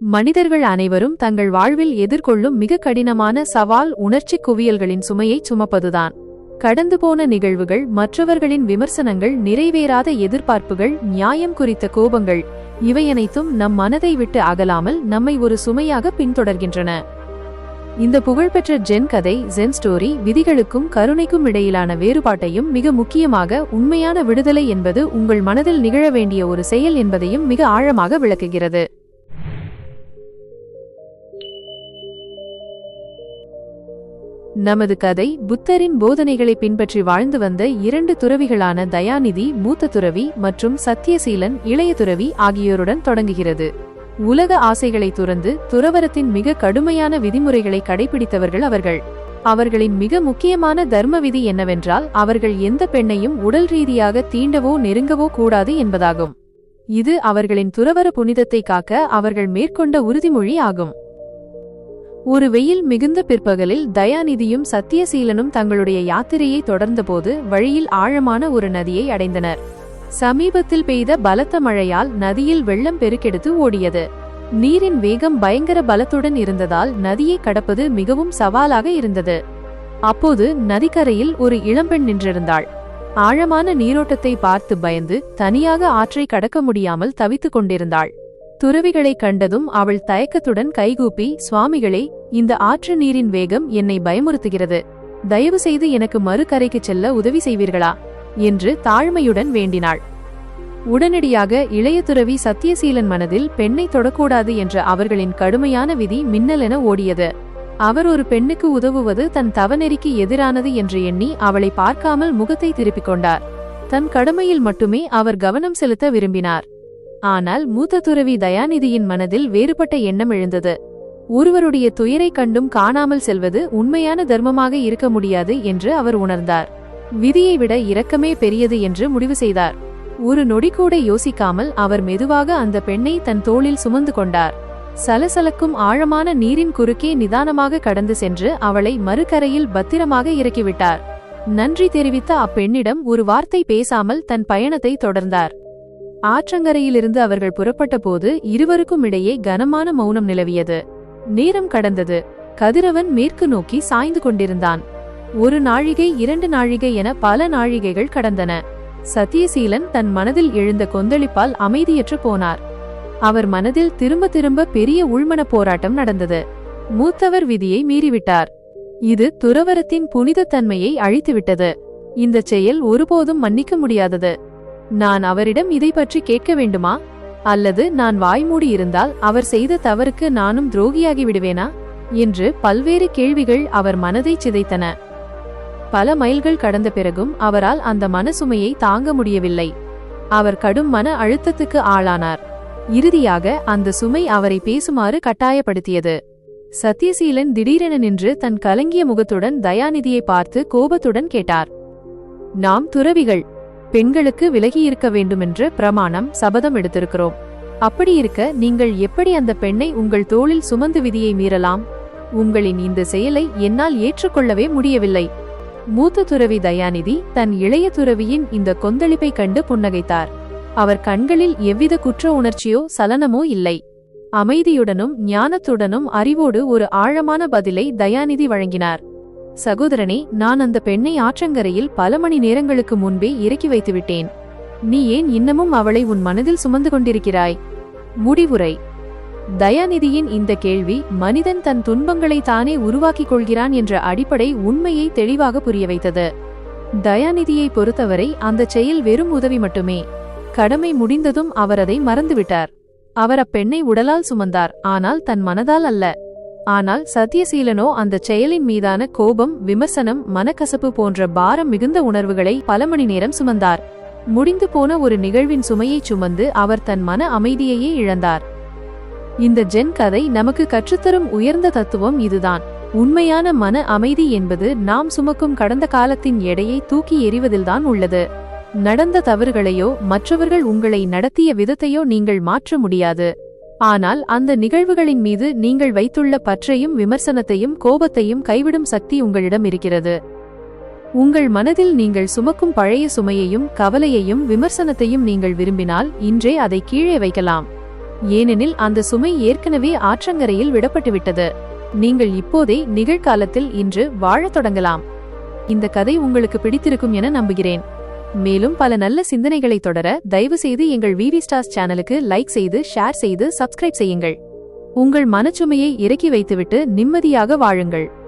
மனிதர்கள் அனைவரும் தங்கள் வாழ்வில் எதிர்கொள்ளும் மிக கடினமான சவால் உணர்ச்சி குவியல்களின் சுமையை சுமப்பதுதான். கடந்து போன நிகழ்வுகள் மற்றவர்களின் விமர்சனங்கள் நிறைவேறாத எதிர்பார்ப்புகள் நியாயம் குறித்த கோபங்கள் இவையனைத்தும் நம் மனதை விட்டு அகலாமல் நம்மை ஒரு சுமையாக பின்தொடர்கின்றன. இந்த புகழ்பெற்ற ஜென் கதை ஜென் ஸ்டோரி விதிகளுக்கும் கருணைக்கும் இடையிலான வேறுபாட்டையும் மிக முக்கியமாக உண்மையான விடுதலை என்பது உங்கள் மனதில் நிகழ வேண்டிய ஒரு செயல் என்பதையும் மிக ஆழமாக விளக்குகிறது. நமது கதை புத்தரின் போதனைகளை பின்பற்றி வாழ்ந்து வந்த இரண்டு துறவிகளான தயாநிதி மூத்த துறவி மற்றும் சத்தியசீலன் இளைய துறவி ஆகியோருடன் தொடங்குகிறது. உலக ஆசைகளை துறந்து துறவரத்தின் மிக கடுமையான விதிமுறைகளை கடைபிடித்தவர்கள் அவர்கள். அவர்களின் மிக முக்கியமான தர்ம விதி என்னவென்றால் அவர்கள் எந்த பெண்ணையும் உடல் ரீதியாக தீண்டவோ நெருங்கவோ கூடாது என்பதாகும். இது அவர்களின் துறவர புனிதத்தை காக்க அவர்கள் மேற்கொண்ட உறுதிமொழி ஆகும். ஒரு வெயில் மிகுந்த பிற்பகலில் தயாநிதியும் சத்தியசீலனும் தங்களுடைய யாத்திரையை தொடர்ந்தபோது வழியில் ஆழமான ஒரு நதியை அடைந்தனர். சமீபத்தில் பெய்த பலத்த மழையால் நதியில் வெள்ளம் பெருக்கெடுத்து ஓடியது. நீரின் வேகம் பயங்கர பலத்துடன் இருந்ததால் நதியை கடப்பது மிகவும் சவாலாக இருந்தது. அப்போது நதிக்கரையில் ஒரு இளம்பெண் நின்றிருந்தாள். ஆழமான நீரோட்டத்தை பார்த்து பயந்து தனியாக ஆற்றை கடக்க முடியாமல் தவித்துக் கொண்டிருந்தாள். துறவிகளை கண்டதும் அவள் தயக்கத்துடன் கைகூப்பி சுவாமிகளே இந்த ஆற்று நீரின் வேகம் என்னை பயமுறுத்துகிறது. தயவு செய்து எனக்கு மறுகரைக்கு செல்ல உதவி செய்வீர்களா? என்று தாழ்மையுடன் வேண்டினாள். உடனடியாக இளைய துறவி சத்தியசீலன் மனதில் பெண்ணை தொடக்கூடாது என்ற அவர்களின் கடுமையான விதி மின்னலென ஓடியது. அவர் ஒரு பெண்ணுக்கு உதவுவது தன் தவநெறிக்கு எதிரானது என்று எண்ணி அவளை பார்க்காமல் முகத்தை திருப்பிக் கொண்டார். தன் கடமையில் மட்டுமே அவர் கவனம் செலுத்த விரும்பினார். ஆனால் மூத்த துறவி தயாநிதியின் மனதில் வேறுபட்ட எண்ணம் எழுந்தது. ஒருவருடைய துயரை கண்டும் காணாமல் செல்வது உண்மையான தர்மமாக இருக்க முடியாது என்று அவர் உணர்ந்தார். விதியை விட இரக்கமே பெரியது என்று முடிவு செய்தார். ஒரு நொடி கூட யோசிக்காமல் அவர் மெதுவாக அந்த பெண்ணை தன் தோளில் சுமந்து கொண்டார். சலசலக்கும் ஆழமான நீரின் குறுக்கே நிதானமாக கடந்து சென்று அவளை மறுகரையில் பத்திரமாக இறக்கிவிட்டார். நன்றி தெரிவித்த அப்பெண்ணிடம் ஒரு வார்த்தை பேசாமல் தன் பயணத்தை தொடர்ந்தார். ஆற்றங்கரையிலிருந்து அவர்கள் புறப்பட்ட போது இருவருக்கும் இடையே கனமான மௌனம் நிலவியது. நேரம் கடந்தது. கதிரவன் மேற்கு நோக்கி சாய்ந்து கொண்டிருந்தான். ஒரு நாழிகை இரண்டு நாழிகை என பல நாழிகைகள் கடந்தன. சத்தியசீலன் தன் மனதில் எழுந்த கொந்தளிப்பால் அமைதியற்று போனார். அவர் மனதில் திரும்ப திரும்ப பெரிய உள்மன போராட்டம் நடந்தது. மூத்தவர் விதியை மீறிவிட்டார். இது துறவரத்தின் புனிதத்தன்மையை அழித்துவிட்டது. இந்த செயல் ஒருபோதும் மன்னிக்க முடியாதது. நான் அவரிடம் இதை பற்றி கேட்க வேண்டுமா? அல்லது நான் வாய்மூடி இருந்தால் அவர் செய்த தவறுக்கு நானும் துரோகியாகி விடுவேனா? என்று பல்வேறு கேள்விகள் அவர் மனதை சிதைத்தன. பல மைல்கள் கடந்த பிறகும் அவரால் அந்த மனசுமையை தாங்க முடியவில்லை. அவர் கடும் மன அழுத்தத்துக்கு ஆளானார். இறுதியாக அந்த சுமை அவரை பேசுமாறு கட்டாயப்படுத்தியது. சத்யசீலன் திடீரென நின்று தன் கலங்கிய முகத்துடன் தயாநிதியை பார்த்து கோபத்துடன் கேட்டார். நாம் துறவிகள். பெண்களுக்கு விலகியிருக்க வேண்டுமென்று பிரமாணம் சபதம் எடுத்திருக்கிறோம். அப்படி இருக்க நீங்கள் எப்படி அந்த பெண்ணை உங்கள் தோளில் சுமந்து விதியை மீறலாம்? உங்களின் இந்த செயலை என்னால் ஏற்றுக்கொள்ளவே முடியவில்லை. மூத்த துறவி தயாநிதி தன் இளைய துறவியின் இந்த கொந்தளிப்பை கண்டு புன்னகைத்தார். அவர் கண்களில் எவ்வித குற்ற உணர்ச்சியோ சலனமோ இல்லை. அமைதியுடனும் ஞானத்துடனும் அறிவோடு ஒரு ஆழமான பதிலை தயாநிதி வழங்கினார். சகோதரனே நான் அந்த பெண்ணை ஆற்றங்கரையில் பல மணி நேரங்களுக்கு முன்பே இறக்கி வைத்துவிட்டேன். நீ ஏன் இன்னமும் அவளை உன் மனதில் சுமந்து கொண்டிருக்கிறாய்? முடிவுரை. தயாநிதியின் இந்த கேள்வி மனிதன் தன் துன்பங்களை தானே உருவாக்கிக் கொள்கிறான் என்ற அடிப்படை உண்மையை தெளிவாக புரிய வைத்தது. தயாநிதியை பொறுத்தவரை அந்த செயல் வெறும் உதவி மட்டுமே. கடமை முடிந்ததும் அவர் அதை மறந்துவிட்டார். அவர் அப்பெண்ணை உடலால் சுமந்தார் ஆனால் தன் மனதால் அல்ல. ஆனால் சத்தியசீலனோ அந்த செயலின் மீதான கோபம் விமர்சனம் மனக்கசப்பு போன்ற பாரம் மிகுந்த உணர்வுகளை பல மணி நேரம் சுமந்தார். முடிந்து போன ஒரு நிகழ்வின் சுமையைச் சுமந்து அவர் தன் மன அமைதியையே இழந்தார். இந்த ஜென் கதை நமக்கு கற்றுத்தரும் உயர்ந்த தத்துவம் இதுதான். உண்மையான மன அமைதி என்பது நாம் சுமக்கும் கடந்த காலத்தின் எடையை தூக்கி எறிவதில்தான் உள்ளது. நடந்த தவறுகளையோ மற்றவர்கள் உங்களை நடத்திய விதத்தையோ நீங்கள் மாற்ற முடியாது. ஆனால் அந்த நிகழ்வுகளின் மீது நீங்கள் வைத்துள்ள பற்றையும் விமர்சனத்தையும் கோபத்தையும் கைவிடும் சக்தி உங்களிடம் இருக்கிறது. உங்கள் மனதில் நீங்கள் சுமக்கும் பழைய சுமையையும் கவலையையும் விமர்சனத்தையும் நீங்கள் விரும்பினால் இன்றே அதை கீழே வைக்கலாம். ஏனெனில் அந்த சுமை ஏற்கனவே ஆற்றங்கரையில் விடப்பட்டுவிட்டது. நீங்கள் இப்போதே நிகழ்காலத்தில் இன்று வாழத் தொடங்கலாம். இந்த கதை உங்களுக்கு பிடித்திருக்கும் என நம்புகிறேன். மேலும் பல நல்ல சிந்தனைகளை தொடர தயவு செய்து எங்கள் விவி ஸ்டார்ஸ் சேனலுக்கு லைக் செய்து ஷேர் செய்து சப்ஸ்கிரைப் செய்யுங்கள். உங்கள் மனச்சுமையை இறக்கி வைத்துவிட்டு நிம்மதியாக வாழுங்கள்.